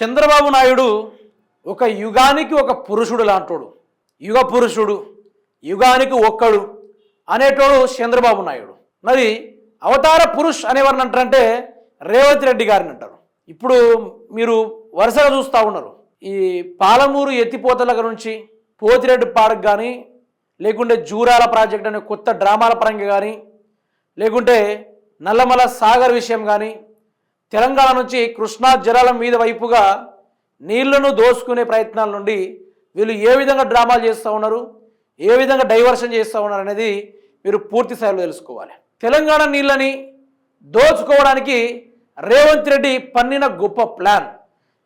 చంద్రబాబు నాయుడు ఒక యుగానికి ఒక పురుషుడు లాంటోడు. యుగ పురుషుడు యుగానికి ఒక్కడు అనేటోడు చంద్రబాబు నాయుడు. మరి అవతార పురుష్ అనేవారిని అంటారంటే రేవంత్ రెడ్డి గారిని అంటారు. ఇప్పుడు మీరు వరుసగా చూస్తూ ఉన్నారు. ఈ పాలమూరు ఎత్తిపోతల నుంచి పోతిరెడ్డి పార్క్ కానీ లేకుంటే జూరాల ప్రాజెక్ట్ అనే కొత్త డ్రామాల పరంగా కానీ లేకుంటే నల్లమల సాగర్ విషయం కానీ తెలంగాణ నుంచి కృష్ణా జలాల మీద వైపుగా నీళ్ళను దోసుకునే ప్రయత్నాల నుండి వీళ్ళు ఏ విధంగా డ్రామాలు చేస్తూ ఉన్నారు ఏ విధంగా డైవర్షన్ చేస్తూ ఉన్నారు అనేది మీరు పూర్తి స్థాయిలో తెలుసుకోవాలి. తెలంగాణ నీళ్ళని దోచుకోవడానికి రేవంత్ రెడ్డి పన్నిన గొప్ప ప్లాన్.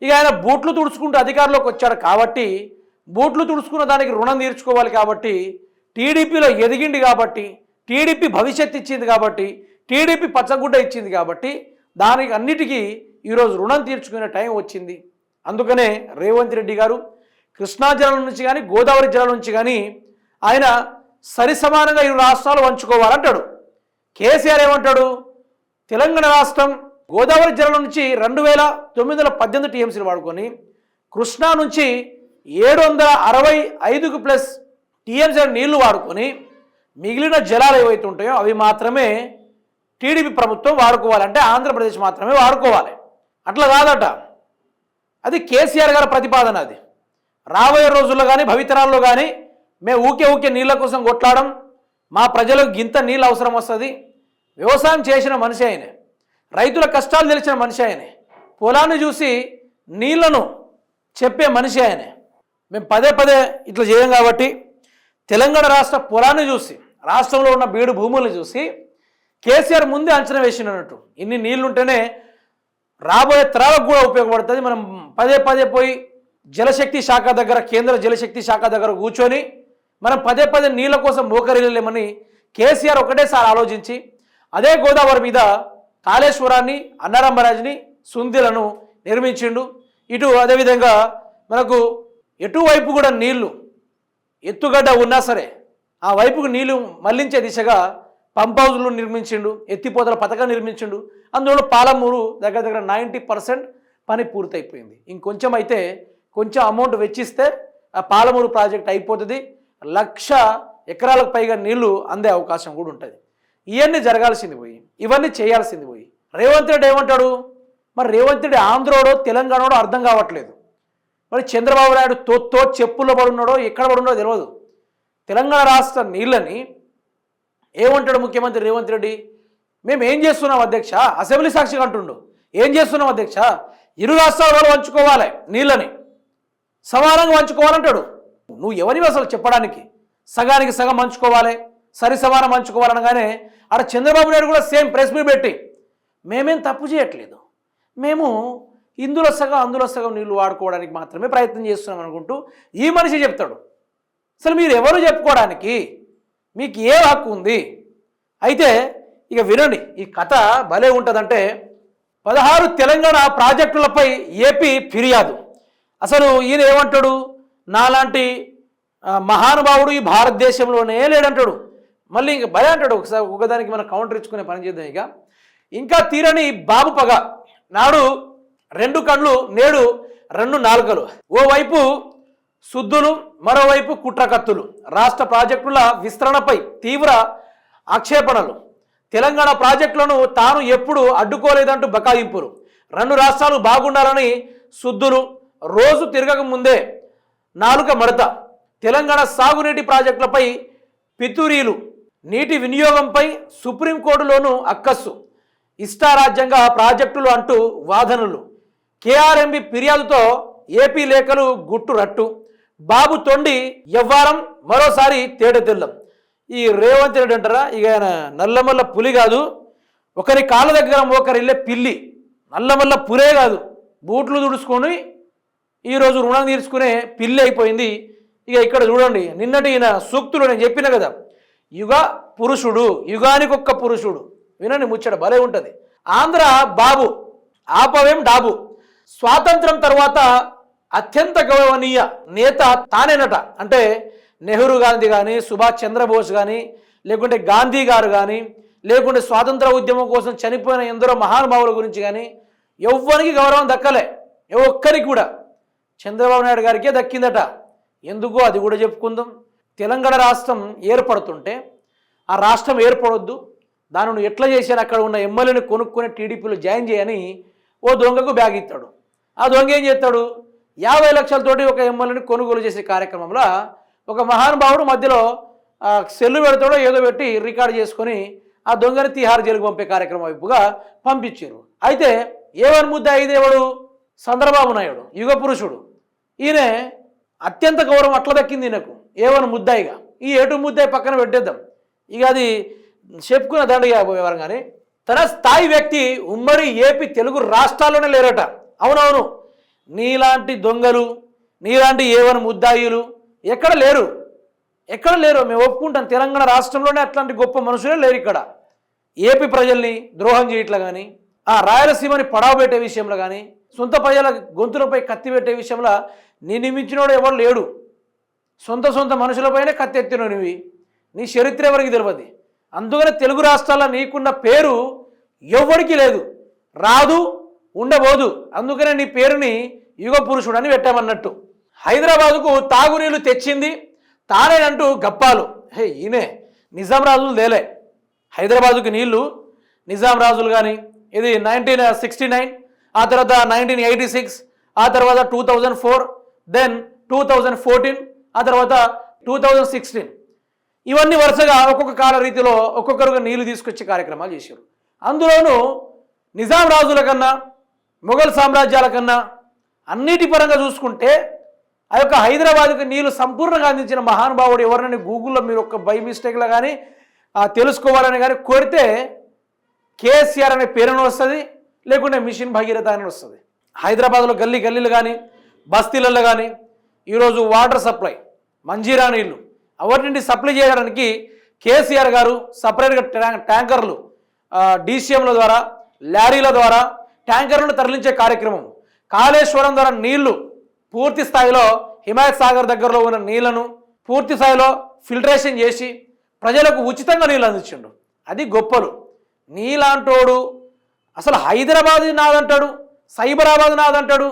ఇక ఆయన బూట్లు తుడుచుకుంటూ అధికారంలోకి వచ్చాడు కాబట్టి బూట్లు తుడుచుకున్న దానికి రుణం తీర్చుకోవాలి కాబట్టి టీడీపీలో ఎదిగింది కాబట్టి టీడీపీ భవిష్యత్తు ఇచ్చింది కాబట్టి టీడీపీ పచ్చగుడ్డ ఇచ్చింది కాబట్టి దానికి అన్నిటికీ ఈరోజు రుణం తీర్చుకునే టైం వచ్చింది. అందుకనే రేవంత్ రెడ్డి గారు కృష్ణా జిల్లాల నుంచి కానీ గోదావరి జిల్లాల నుంచి కానీ ఆయన సరి సమానంగా ఇరు రాష్ట్రాలు పంచుకోవాలంటాడు. కేసీఆర్ ఏమంటాడు? తెలంగాణ రాష్ట్రం గోదావరి జిల్లాల నుంచి రెండు వేల తొమ్మిది వందల పద్దెనిమిది టీఎంసీలు వాడుకొని కృష్ణా నుంచి ఏడు వందల అరవై ఐదుకు ప్లస్ టీఎంసీ నీళ్ళు వాడుకొని మిగిలిన జలాలు ఏవైతే ఉంటాయో అవి మాత్రమే టీడీపీ ప్రభుత్వం వాడుకోవాలంటే ఆంధ్రప్రదేశ్ మాత్రమే వాడుకోవాలి. అట్లా కాదట. అది కేసీఆర్ గారి ప్రతిపాదన అది. రాబోయే రోజుల్లో కానీ భవితరాల్లో కానీ మేము ఊకే ఊకే నీళ్ళ కోసం కొట్లాడడం మా ప్రజలకు గింత నీళ్ళు అవసరం వస్తుంది. వ్యవసాయం చేసిన మనిషి ఆయనే. రైతుల కష్టాలు తెలిసిన మనిషి ఆయనే. పొలాన్ని చూసి నీళ్ళను చెప్పే మనిషి ఆయనే. మేము పదే పదే ఇట్లా చేయం కాబట్టి తెలంగాణ రాష్ట్ర పొలాన్ని చూసి రాష్ట్రంలో ఉన్న బీడు భూములను చూసి కేసీఆర్ ముందే అంచనా వేసినట్టు ఇన్ని నీళ్ళు ఉంటేనే రాబోయే తరాలకు కూడా ఉపయోగపడుతుంది. మనం పదే పదే పోయి జలశక్తి శాఖ దగ్గర కేంద్ర జలశక్తి శాఖ దగ్గర కూర్చొని మనం పదే పదే నీళ్ళ కోసం మోకరిల్లేమని కేసీఆర్ ఒకటేసారి ఆలోచించి అదే గోదావరి మీద కాళేశ్వరాన్ని అన్నారాంబరాజుని సుందిలను నిర్మించిండు. ఇటు అదేవిధంగా మనకు ఎటువైపు కూడా నీళ్ళు ఎత్తుగడ్డ ఉన్నా సరే ఆ వైపుకు నీళ్ళు మళ్ళించే దిశగా పంప్ హౌజ్లు నిర్మించిండు ఎత్తిపోతల పథకం నిర్మించిండు. అందులో పాలమూరు దగ్గర దగ్గర నైంటీ పర్సెంట్ పని పూర్తయిపోయింది. ఇంకొంచెం అయితే కొంచెం అమౌంట్ వెచ్చిస్తే ఆ పాలమూరు ప్రాజెక్ట్ అయిపోతుంది. లక్ష ఎకరాలకు పైగా నీళ్ళు అందే అవకాశం కూడా ఉంటుంది. ఇవన్నీ జరగాల్సింది పోయి ఇవన్నీ చేయాల్సింది పోయి. రేవంత్ రెడ్డి ఏమంటాడు? మరి రేవంత్ రెడ్డి ఆంధ్రోడో తెలంగాణోడో అర్థం కావట్లేదు. మరి చంద్రబాబు నాయుడు తోత్తో చెప్పుల్లో పడున్నాడో ఎక్కడ పడున్నాడో తెలియదు తెలంగాణ రాష్ట్ర నీళ్ళని ఏమంటాడు ముఖ్యమంత్రి రేవంత్ రెడ్డి? మేము ఏం చేస్తున్నాం అధ్యక్ష? అసెంబ్లీ సాక్షిగా అంటుండు. ఏం చేస్తున్నాం అధ్యక్ష? ఇరు రాష్ట్రాల వాళ్ళు పంచుకోవాలి నీళ్ళని. సమానంగా వంచుకోవాలంటాడు నువ్వు ఎవరివి అసలు చెప్పడానికి? సగానికి సగం పంచుకోవాలి సరి సమానం పంచుకోవాలనగానే ఆడ చంద్రబాబు నాయుడు కూడా సేమ్ ప్రెస్ మీట్ పెట్టి మేమేం తప్పు చేయట్లేదు. మేము ఇందులో సగం అందులో సగం నీళ్ళు వాడుకోవడానికి మాత్రమే ప్రయత్నం చేస్తున్నాం అనుకుంటూ ఈ మనిషి చెప్తాడు. అసలు మీరు ఎవరు చెప్పుకోవడానికి? మీకు ఏ హక్కు ఉంది? అయితే ఇక వినండి ఈ కథ భలే ఉంటుందంటే పదహారు తెలంగాణ ప్రాజెక్టులపై ఏపీ ఫిర్యాదు. అసలు ఈయన ఏమంటాడు? నాలాంటి మహానుభావుడు ఈ భారతదేశంలోనే లేడంటాడు. మళ్ళీ ఇంక భలే అంటాడు. ఒకసారి ఒకదానికి మనం కౌంటర్ ఇచ్చుకునే పని చేద్దాం ఇక. ఇంకా తీరని బాబు పగ. నాడు రెండు కళ్ళు నేడు రెండు నాలుకలు. ఓవైపు సుద్దులు మరోవైపు కుట్రకత్తులు. రాష్ట్ర ప్రాజెక్టుల విస్తరణపై తీవ్ర ఆక్షేపణలు. తెలంగాణ ప్రాజెక్టులను తాను ఎప్పుడు అడ్డుకోలేదంటూ బకాయింపులు. రెండు రాష్ట్రాలు బాగుండాలని సుద్దులు రోజు తిరగక ముందే నాలుక మడత. తెలంగాణ సాగునీటి ప్రాజెక్టులపై పితూరీలు. నీటి వినియోగంపై సుప్రీంకోర్టులోనూ అక్కస్సు. ఇష్టారాజ్యంగా ప్రాజెక్టులు అంటూ వాదనలు. కేఆర్ఎంబి ఫిర్యాదుతో ఏపీ లేఖలు గుట్టు రట్టు బాబు తొండి ఎవ్వారం మరోసారి తేట తెల్లం ఈ రేవంత్ రెడ్డి అంటారా? ఇక ఆయన నల్లమల్ల పులి కాదు. ఒకరి కాళ్ళ దగ్గర ఒకరి ఇల్లే పిల్లి. నల్లమల్ల పులే కాదు. బూట్లు తుడుచుకొని ఈరోజు రుణం తీర్చుకునే పిల్లి అయిపోయింది. ఇక ఇక్కడ చూడండి. నిన్నటి ఈయన సూక్తులు నేను చెప్పిన కదా. యుగ పురుషుడు యుగానికొక్క పురుషుడు. వినండి ముచ్చట భలే ఉంటుంది. ఆంధ్ర బాబు ఆపవేం డాబు. స్వాతంత్రం తర్వాత అత్యంత గౌరవనీయ నేత తానేనట. అంటే నెహ్రూ గాంధీ కానీ సుభాష్ చంద్రబోస్ కానీ లేకుంటే గాంధీ గారు కానీ లేకుంటే స్వాతంత్ర ఉద్యమం కోసం చనిపోయిన ఎందరో మహానుభావుల గురించి కానీ ఎవ్వరికి గౌరవం దక్కలే. ఏ ఒక్కరికి కూడా. చంద్రబాబు నాయుడు గారికే దక్కిందట. ఎందుకో అది కూడా చెప్పుకుందాం. తెలంగాణ రాష్ట్రం ఏర్పడుతుంటే ఆ రాష్ట్రం ఏర్పడొద్దు. దానిని నువ్వు ఎట్లా చేశాను అక్కడ ఉన్న ఎమ్మెల్యేని కొనుక్కుని టీడీపీలో జాయిన్ చేయని ఓ దొంగకు బ్యాగ్ ఇస్తాడు. ఆ దొంగ ఏం చేస్తాడు? యాభై లక్షలతోటి ఒక ఎమ్మెల్యేని కొనుగోలు చేసే కార్యక్రమంలో ఒక మహానుభావుడు మధ్యలో సెల్లు పెడతాడో ఏదో పెట్టి రికార్డ్ చేసుకొని ఆ దొంగని తిహార్ జైలుకు పంపే కార్యక్రమం వైపుగా పంపించారు. అయితే ఏవని ముద్ద ఐదేవాడు చంద్రబాబు నాయుడు యుగ పురుషుడు. ఈయన అత్యంత గౌరవం అట్లా దక్కింది ఈయనకు ఏవని ముద్దాయిగా. ఈ ఏటు ముద్దాయి పక్కన పెట్టేద్దాం. ఇక అది చెప్పుకున్న దండగా పోయేవారు కానీ తన స్థాయి వ్యక్తి ఉమ్మడి ఏపీ తెలుగు రాష్ట్రాల్లోనే లేరట. అవునవును. నీలాంటి దొంగలు నీలాంటి ఏవని ముద్దాయిలు ఎక్కడ లేరు? ఎక్కడ లేరు? మేము ఒప్పుకుంటాం. తెలంగాణ రాష్ట్రంలోనే అట్లాంటి గొప్ప మనుషులే లేరు ఇక్కడ. ఏపీ ప్రజల్ని ద్రోహం చేయట్లా కానీ ఆ రాయలసీమని పడావ పెట్టే విషయంలో కానీ సొంత ప్రజల గొంతులపై కత్తి పెట్టే విషయంలో నీ నిమించినోడు ఎవరు లేడు. సొంత సొంత మనుషులపైనే కత్తి ఎత్తినోనివి. నీ చరిత్ర ఎవరికి తెలియదు అందుకనే తెలుగు రాష్ట్రాల్లో నీకున్న పేరు ఎవ్వడికి లేదు. రాదు ఉండబోదు. అందుకనే నీ పేరుని యుగ పురుషుడు అని పెట్టామన్నట్టు. హైదరాబాదుకు తాగునీళ్ళు తెచ్చింది తానేనంటూ గప్పాలు. హే ఈయనే. నిజాం రాజులు లేలే హైదరాబాదుకి నీళ్ళు నిజాం రాజులు కానీ ఇది నైన్టీన్ సిక్స్టీ నైన్ ఆ తర్వాత నైన్టీన్ ఎయిటీ సిక్స్ ఆ తర్వాత two thousand four then two thousand fourteen ఆ తర్వాత టూ థౌజండ్ సిక్స్టీన్. ఇవన్నీ వరుసగా ఒక్కొక్క కాల రీతిలో ఒక్కొక్కరుగా నీళ్ళు తీసుకొచ్చే కార్యక్రమాలు చేశారు. అందులోనూ నిజాం రాజుల కన్నా మొఘల్ సామ్రాజ్యాల కన్నా అన్నిటి పరంగా చూసుకుంటే ఆ యొక్క హైదరాబాద్కి నీళ్ళు సంపూర్ణంగా అందించిన మహానుభావుడు ఎవరినని గూగుల్లో మీరు ఒక బై మిస్టేక్లో కానీ తెలుసుకోవాలని కానీ కొడితే కేసీఆర్ అనే పేరును వస్తుంది లేకుంటే మిషన్ భగీరథ అని వస్తుంది. హైదరాబాద్లో గల్లీ గల్లీలు కానీ బస్తీలలో కానీ ఈరోజు వాటర్ సప్లై మంజీరా నీళ్ళు అవన్నీ నుండి సప్లై చేయడానికి కేసీఆర్ గారు సపరేట్గా ట్యాంకర్లు డీసీఎంల ద్వారా లారీల ద్వారా ట్యాంకర్లను తరలించే కార్యక్రమం. కాళేశ్వరం ద్వారా నీళ్ళు పూర్తి స్థాయిలో హిమాయత్ సాగర్ దగ్గరలో ఉన్న నీళ్ళను పూర్తి స్థాయిలో ఫిల్టరేషన్ చేసి ప్రజలకు ఉచితంగా నీళ్ళు అందించిండు. అది గొప్పలు. నీలాంటోడు అసలు హైదరాబాద్ నాదంటాడు సైబరాబాద్ నాదంటాడు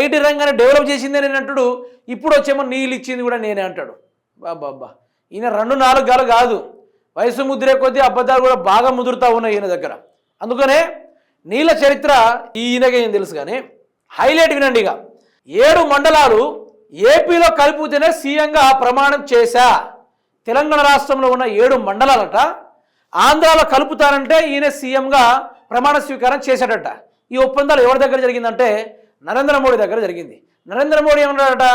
ఐటీ రంగాన్ని డెవలప్ చేసిందే నేను అంటాడు ఇప్పుడు వచ్చేమో నీళ్ళు ఇచ్చింది కూడా నేనే అంటాడు. బాబ్బా ఈయన రెండు నాలుగు గాలు కాదు. వయసు ముద్రే కొద్దీ అబద్ధాలు కూడా బాగా ముదురుతూ ఉన్నాయి ఈయన దగ్గర. అందుకనే నీళ్ళ చరిత్ర ఈయనకే నేను తెలుసు కానీ హైలైట్ వినండి ఇక. ఏడు మండలాలు ఏపీలో కలిపితేనే సీఎంగా ప్రమాణం చేశా. తెలంగాణ రాష్ట్రంలో ఉన్న ఏడు మండలాలట ఆంధ్రాలో కలుపుతారంటే ఈయన సీఎంగా ప్రమాణ స్వీకారం చేశాడట. ఈ ఒప్పందాలు ఎవరి దగ్గర జరిగిందంటే నరేంద్ర మోడీ దగ్గర జరిగింది. నరేంద్ర మోడీ ఏమన్నాడట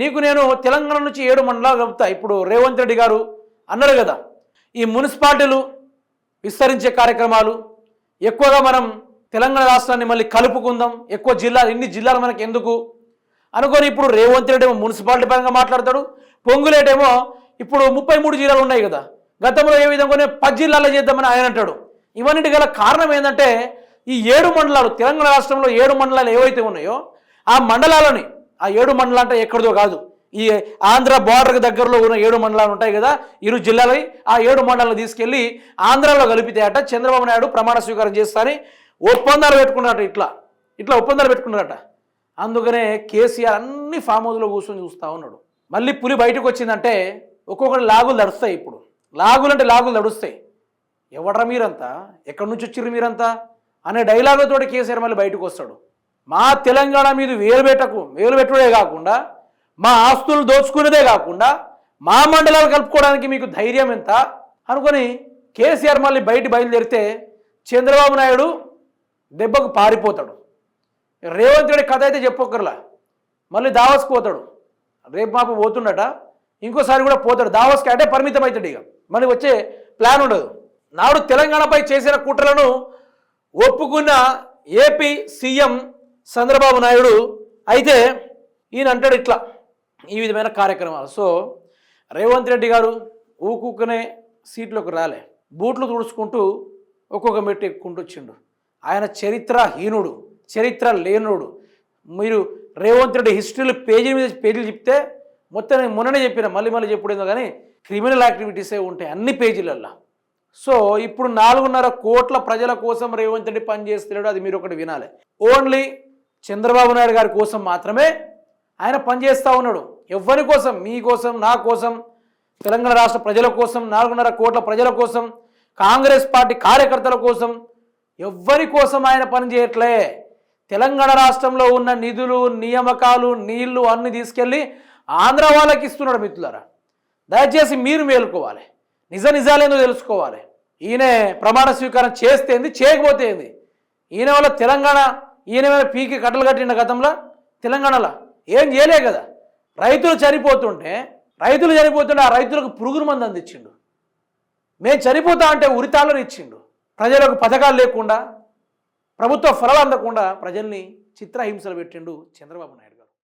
నీకు నేను తెలంగాణ నుంచి ఏడు మండలాలు కలుపుతా. ఇప్పుడు రేవంత్ రెడ్డి గారు అన్నారు కదా. ఈ మున్సిపాలిటీలు విస్తరించే కార్యక్రమాలు ఎక్కువగా మనం తెలంగాణ రాష్ట్రాన్ని మళ్ళీ కలుపుకుందాం. ఎక్కువ జిల్లాలు ఇన్ని జిల్లాలు మనకి ఎందుకు? అనుకొని ఇప్పుడు రేవంత్ రెడ్డి ఏమో మున్సిపాలిటీ పరంగా మాట్లాడతాడు. పొంగులేటేమో ఇప్పుడు ముప్పై మూడు జిల్లాలు ఉన్నాయి కదా. గతంలో ఏ విధంగానే పది జిల్లాలో చేద్దామని ఆయన అంటాడు. ఇవన్నిటి గల కారణం ఏంటంటే ఈ ఏడు మండలాలు తెలంగాణ రాష్ట్రంలో ఏడు మండలాలు ఏవైతే ఉన్నాయో ఆ మండలాలని ఆ ఏడు మండలాలు అంటే ఎక్కడిదో కాదు. ఈ ఆంధ్ర బార్డర్కి దగ్గరలో ఉన్న ఏడు మండలాలు ఉంటాయి కదా ఇరు జిల్లాలై ఆ ఏడు మండలాలను తీసుకెళ్ళి ఆంధ్రాలో కలిపితే అట చంద్రబాబు నాయుడు ప్రమాణ స్వీకారం చేస్తారని ఒప్పందాలు పెట్టుకున్నారట ఇట్లా. ఇట్లా ఒప్పందాలు పెట్టుకున్నారట. అందుకనే కేసీఆర్ అన్ని ఫామ్ హౌస్లో కూర్చొని చూస్తూ ఉన్నాడు. మళ్ళీ పులి బయటకు వచ్చిందంటే ఒక్కొక్కటి లాగులు నడుస్తాయి ఇప్పుడు. లాగులు అంటే లాగులు నడుస్తాయి. ఎవడరా మీరంతా? ఎక్కడి నుంచి వచ్చిర్రు మీరంతా? అనే డైలాగులతోటి కేసీఆర్ మళ్ళీ బయటకు వస్తాడు. మా తెలంగాణ మీద వేలు పెట్టకు వేలు పెట్టుడే కాకుండా మా ఆస్తులు దోచుకునేదే కాకుండా మా మండలాలు కలుపుకోవడానికి మీకు ధైర్యం ఎంత? అనుకొని కేసీఆర్ మళ్ళీ బయట బయలుదేరితే చంద్రబాబు నాయుడు దెబ్బకు పారిపోతాడు. రేవంత్ రెడ్డి కథ అయితే చెప్పొక్కర్లా. మళ్ళీ దావస్కి పోతాడు. రేపు మాపు పోతుండట. ఇంకోసారి కూడా పోతాడు. దావస్కి అంటే పరిమితం అవుతాడు ఇక. మళ్ళీ వచ్చే ప్లాన్ ఉండదు. నాడు తెలంగాణపై చేసిన కుట్రలను ఒప్పుకున్న ఏపీ సీఎం చంద్రబాబు నాయుడు అయితే ఈయన అంటాడు ఇట్లా. ఈ విధమైన కార్యక్రమాలు. సో రేవంత్ రెడ్డి గారు ఊకుకునే సీట్లోకి రాలే. బూట్లు తుడుచుకుంటూ ఒక్కొక్క మెట్టు ఎక్కుంటూ వచ్చిండు. ఆయన చరిత్రహీనుడు చరిత్ర లేనుడు. మీరు రేవంత్ రెడ్డి హిస్టరీలు పేజీ మీద పేజీలు చెప్తే మొత్తం నేను మొన్ననే చెప్పిన మళ్ళీ మళ్ళీ చెప్పుడేందో కానీ క్రిమినల్ యాక్టివిటీసే ఉంటాయి అన్ని పేజీలల్లో. సో ఇప్పుడు నాలుగున్నర కోట్ల ప్రజల కోసం రేవంత్ రెడ్డి పనిచేస్తున్నాడు అది మీరు ఒకటి వినాలి. ఓన్లీ చంద్రబాబు నాయుడు గారి కోసం మాత్రమే ఆయన పనిచేస్తూ ఉన్నాడు. ఎవరి కోసం? మీ కోసం నా కోసం? తెలంగాణ రాష్ట్ర ప్రజల కోసం నాలుగున్నర కోట్ల ప్రజల కోసం కాంగ్రెస్ పార్టీ కార్యకర్తల కోసం ఎవ్వరి కోసం ఆయన పనిచేయట్లే తెలంగాణ రాష్ట్రంలో ఉన్న నిధులు నియామకాలు నీళ్ళు అన్ని తీసుకెళ్ళి ఆంధ్ర వాళ్ళకి ఇస్తున్నాడు మిత్రులారా. దయచేసి మీరు మేలుకోవాలి. నిజ నిజాలేందో తెలుసుకోవాలి. ఈయన ప్రమాణ స్వీకారం చేస్తే ఏంది? చేయకపోతే ఏంది? ఈయన వల్ల తెలంగాణ ఈయన మీద పీకి కట్టలు కట్టిన గతంలో తెలంగాణలో. ఏం చేయలే కదా. రైతులు చనిపోతుంటే రైతులు చనిపోతుంటే ఆ రైతులకు పురుగురు మంది అందించిండు. మేము చనిపోతా అంటే ఉరితాళ్ళను ఇచ్చిండు. ప్రజలకు పథకాలు లేకుండా ప్రభుత్వ ఫలాలు అందకుండా ప్రజల్ని చిత్రహింసలు పెట్టిండు చంద్రబాబు నాయుడు